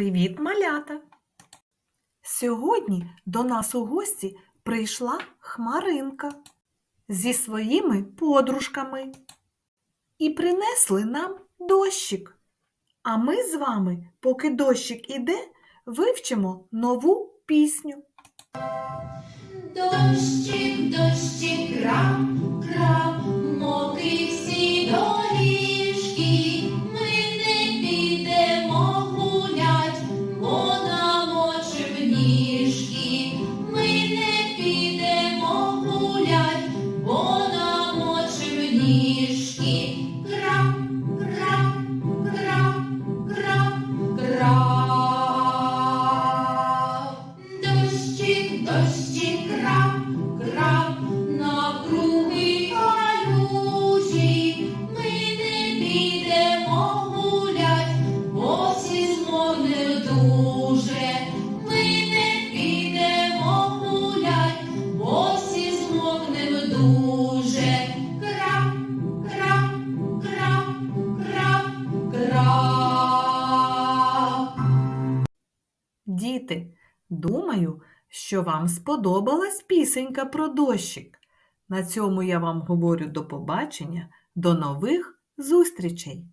Привіт, малята! Сьогодні до нас у гості прийшла Хмаринка зі своїми подружками і принесли нам дощик. А ми з вами, поки дощик іде, вивчимо нову пісню. Дощик, дощик, крап, підемо гулять, бо всі змовне дуже. Діти, думаю, що вам сподобалась пісенька про дощик. На цьому я вам говорю до побачення, до нових зустрічей!